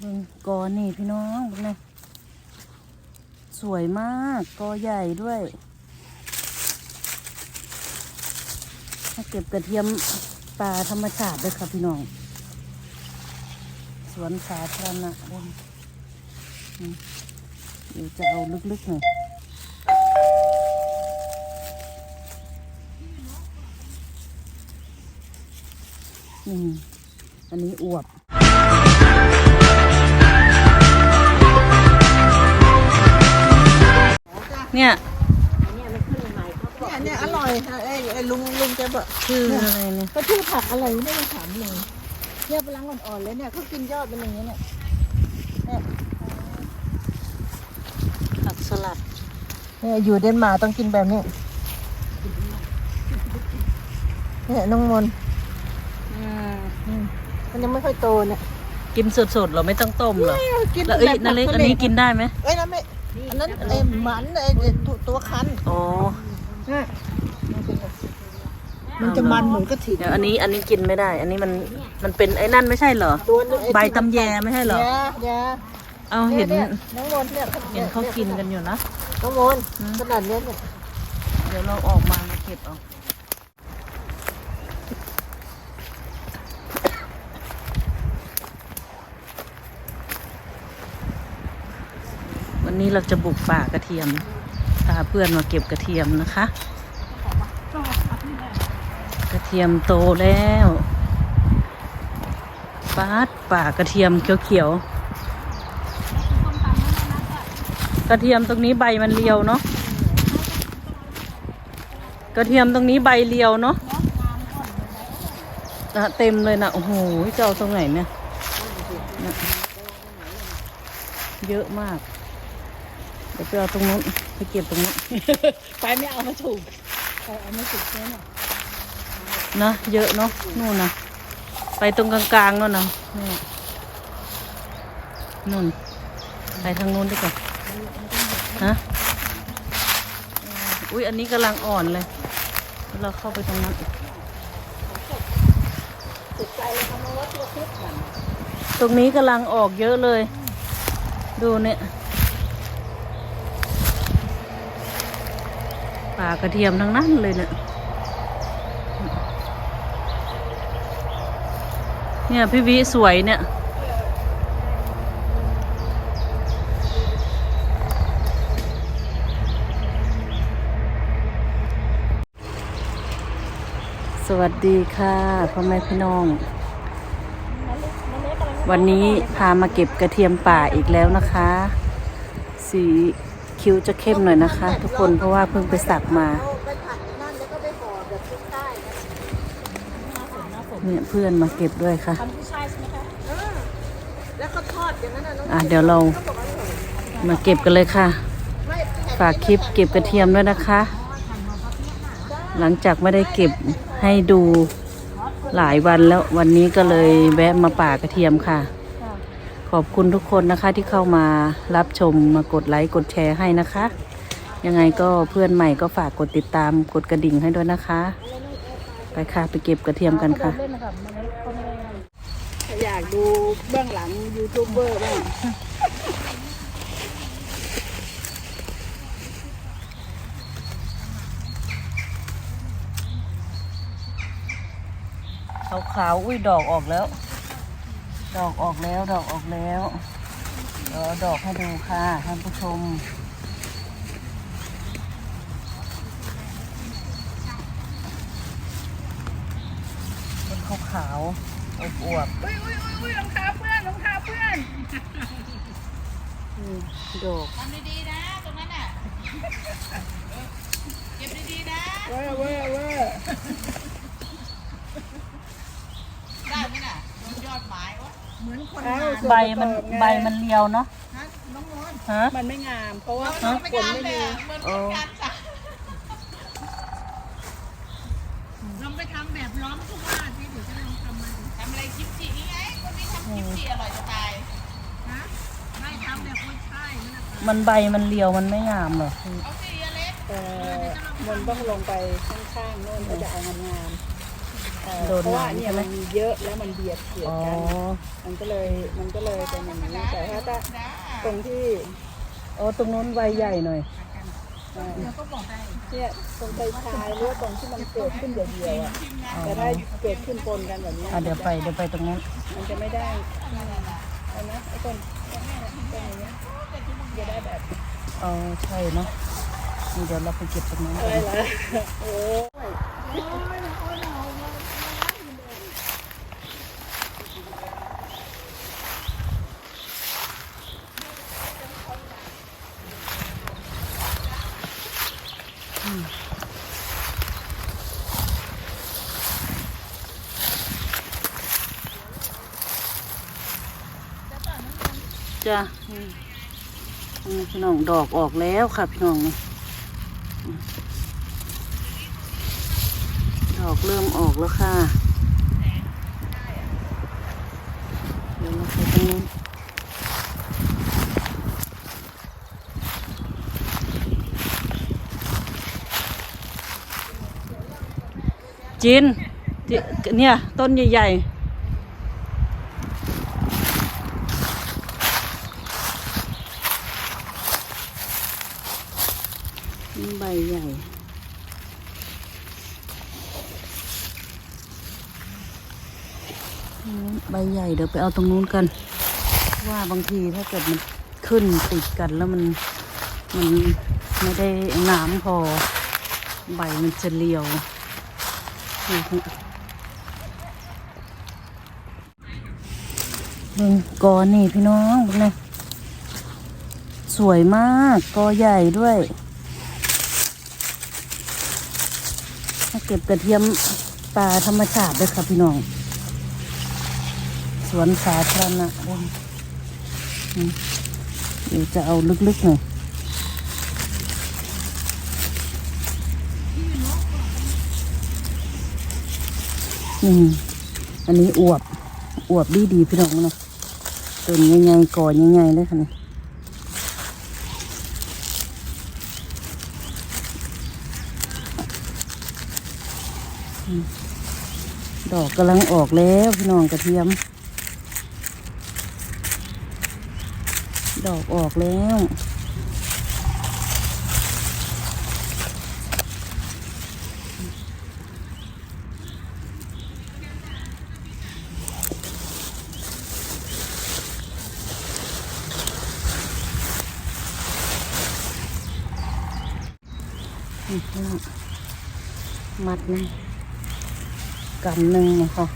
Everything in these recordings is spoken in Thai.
เบิ่งกอนี่พี่น้องเบิ่สวยมากกอใหญ่ด้วยมาเก็บกระเทียมป่าธรรมชาติด้วยค่ะพี่น้อง สวนสาธารณะเดี๋ยวจะเอาลึกๆหน่อยอันนี้อวบ เนี่ยเนี่ยเนี่ยอร่อยค่ะไอ้ไอ้ลุงลุงจะบอกชื่ออะไรเนี่ยก็ชื่อผักอะไรไม่ได้ถามเลยเนี่ยพลังอ่อนๆเลยเนี่ยเขากินยอดเป็นอย่างนี้เนี่ยผักสลัดเนี่ยอยู่เดนมาร์กต้องกินแบบนี้เนี่ยน้องมนต์อืมมันยังไม่ค่อยโตเนี่ยกินสดๆเหราไม่ต้องต้มเหรอกินแล้วเอ้ยแบบนั่นเล็กผัอันนี้กินได้ไหมเอ้ยนั่นไม่อั นนั้นไอ้หมันไอ้ไอ้ตัวตัวคันอ๋อเนี่ยมันจะมันเหมือนกระถิ่นเดี๋ยวอันนี้อันนี้กินไม่ได้ อันนี้มันมันเป็นไอ้นั่นไม่ใช่เหรอตัวนึงไอ้ใบตำแยไม่ใช่เหรอแย่แย่เอาเห็นยน้องมนต์เนี่ยเห็นเขากินกันอยู่นะน้องมนต์ขนาดเนี้ยเนี่ยเดี๋ยวเราออกมามาเก็บเอา นี้เราจะบุกป่ากระเทียมพาเพื่อนมาเก็บกระเทียมนะคะ กระเทียมโตแล้วปาดป่ากระเทียมเขียวๆกระเทียมตรงนี้ใบมันเรียวเนาะกระเทียมตรงนี้ใบเรียวเนาะเต็มเลยนะโอ้โหจะเอาตรงไหนเนี่ยเยอะมาก ดี๋ยวไปเอาตรงนู้นไปเก็บตรงนู้น ไปไม่เอามาถูกไปเอาไม่ถูกใช่ไหมนะเยอะเนาะนู่นนะไปตรงกลางๆนู่นนะนี่นู่นไปทางนู้นดีกว่าฮะอุ้ยอันนี้กำลังอ่อนเลยแล้วเราเข้าไปตรงนั้นตรงนี้กำลังออกเยอะเลย ดูเนี่ย ป่ากระเทียมทั้งนั้นเลยเนี่ยเนี่ยพี่วิสวยเนี่ยสวัสดีค่ะพ่อแม่พี่น้อง วันนี้พามาเก็บกระเทียมป่าอีกแล้วนะคะ สี คิ้วจะเข้มหน่อยนะคะ ทุกคนเพราะว่าเพิ่งไปสักมาเอาไปผัดนั่นแล้วก็ไปห่อแบบพริกใต้นะเนี่ยเพื่อนมาเก็บด้วยค่ะทำผู้ชายใช่ไหมคะเออแล้วเขาทอดอย่างนั้นน่ะน้องอะเดี๋ยวเรามาเก็บกันเลยค่ะไม่ฝากคลิปเก็บกระเทียมด้วยนะคะ หลังจากไม่ได้เก็บให้ดูหลายวันแล้ววันนี้ก็เลยแวะมาป่ากระเทียมค่ะ ขอบคุณทุกคนนะคะที่เข้ามารับชมมากดไลค์กดแชร์ให้นะคะ ยังไงก็เพื่อนใหม่ก็ฝากกดติดตามกดกระดิ่งให้ด้วยนะคะ ไปค่ะไปเก็บกระเทียมกันค่ะเล่นนะครับมันไม่เขาไม่ได้ถ้าอยากดูเบื้องหลังยูทูบเบอร์บ้างขาวขาวๆอุ้ยดอกออกแล้ว ดอกออกแล้วดอกออกแล้วเดี๋ยวเอาดอกให้ดูค่ะท่านผู้ชม เป็นขาวขาวๆอบอวบอุ้ยอุ้ยอุ้ยอุ้ยรองเท้าเพื่อนรองเท้าเพื่อนอืมดอกทำดีๆนะตรงนั้นน่ะเก็บดีๆนะเว้อเว้อเว้อ ได้ไหมน่ะโดนยอดไม้วะ เหมือนคนใบมันใบมันเรียวเนาะฮะน้องมนต์ฮะมันไม่งาม เพราะว่าฮะฝนไม่มีเหมือนคนการสั่งลองไปทำแบบล้อมทุกว่าที่เดี๋ยวจะลองทำมาทำอะไรกิมจินี่ไงคนนี้ทำกิมจิอร่อยจะตายฮะไม่ทำแบบคนใช่นั่นน่ะมันใบมันเรียวมันไม่งามเหรอเอาสิอเล็กแต่มันต้องลงไปข้างๆโน่นก็จะเอางามๆ โดนเพราะว่าน้ำเนี่ยใช่ไหมมันมีเยอะแล้วมันเบียดเสียดอ๋อ กัน มันก็เลยมันก็เลยเป็นอย่างนี้แต่ถ้าถ้าตรงที่อ๋อ ตรงนู้นใบใหญ่หน่อยเนี่ยตรงใจชายหรือว่าตรงที่มันเกิดขึ้นเดียวๆอะอ๋อแต่ถ้าเกิดขึ้นปนกันแบบนี้อะเดี๋ยวไปเดี๋ยวไปตรงนั้น มันจะไม่ได้เอานะไอ้ต้นต้นอย่างเงี้ยจะได้แบบอ๋อ ใช่เนาะนี่เดี๋ยวเราไปเก็บตรงนั้นอะกัไรนล่ะโอ้ จ้ะพี่น้องดอกออกแล้วค่ะ พี่น้องดอกเริ่มออกแล้วค่ะเดี๋ยวเราไปตรงนู้นจินเนี่ยต้นใหญ่ๆ นี่ใบใหญ่ ใบใหญ่เดี๋ยว ไปเอาตรงนู้นกัน ว่าบางทีถ้าเกิดมันขึ้นติดกันแล้วมันมันไม่ได้น้ำพอ ใบมันจะเรียวนี่ค่ะเบิ่งกอนี่พี่น้องนี่สวยมากกอใหญ่ด้วยมาเก็บกระเทียมป่าธรรมชาติด้วยค่ะพี่น้อง สวนสาธารณะด้วยเดี๋ยวจะเอาลึกๆหน่อยอืมอันนี้อวบ อวบดีดีพี่น้องเนาะต้นใหญ่ๆก่อใหญ่ๆเลยค่ะนี่ดอกกำลังออกแล้วพี่น้องกระเทียม ดอกออกแล้วนี่น้องมัดนึงกำหนึ่งนะคะ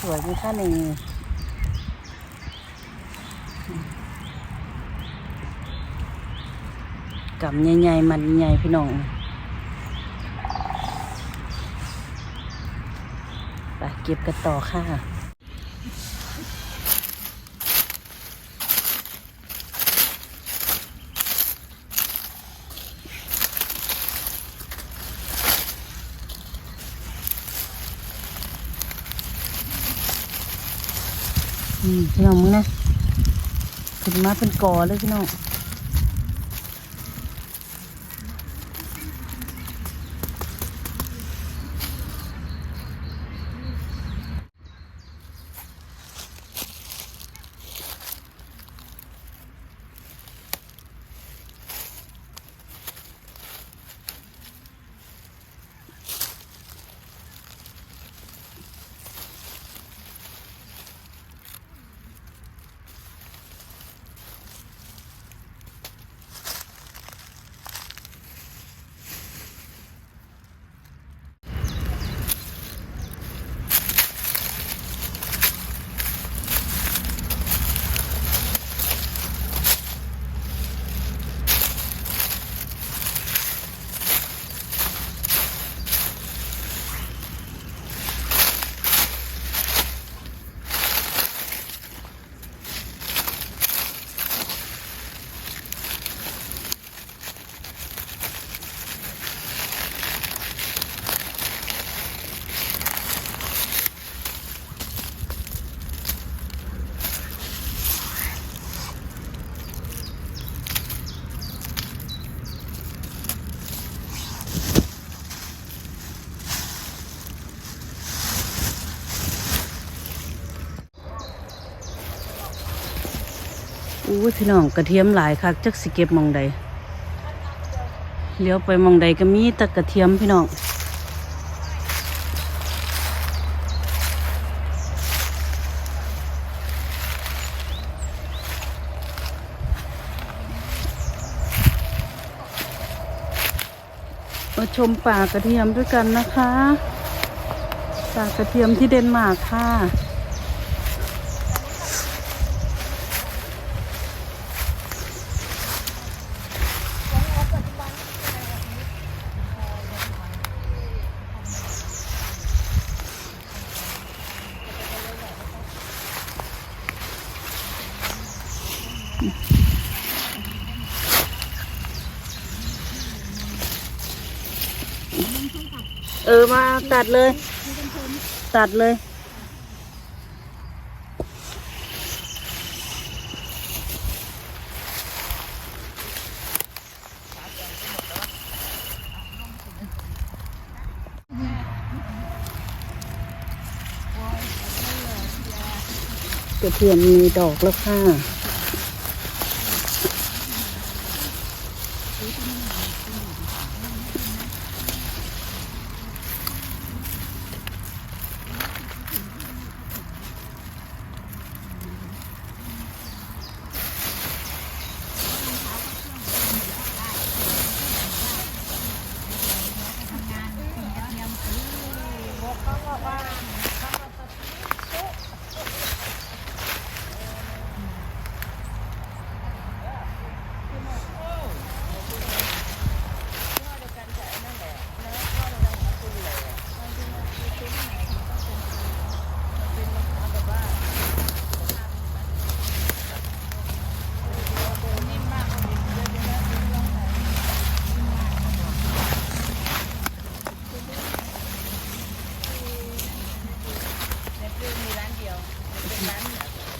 สวยไหมคะนี่ กำใหญ่ๆมันใหญ่พี่น้องไปเก็บกันต่อค่ะอืมพี่น้องมึงนะขึ้นมาเป็นกอเลยพี่น้อง พี่น้องกระเทียมหลายคักจักสิเก็บมองใดเลี้ยวไปมองใดก็มีแต่กระเทียมพี่น้องมาชมป่ากระเทียมด้วยกันนะคะ ป่ากระเทียมที่เดนมาร์กค่ะ ออมาตัดเลย ตัดเลย กระเทียมมีดอกแล้วค่ะ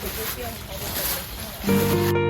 ในเรื่อ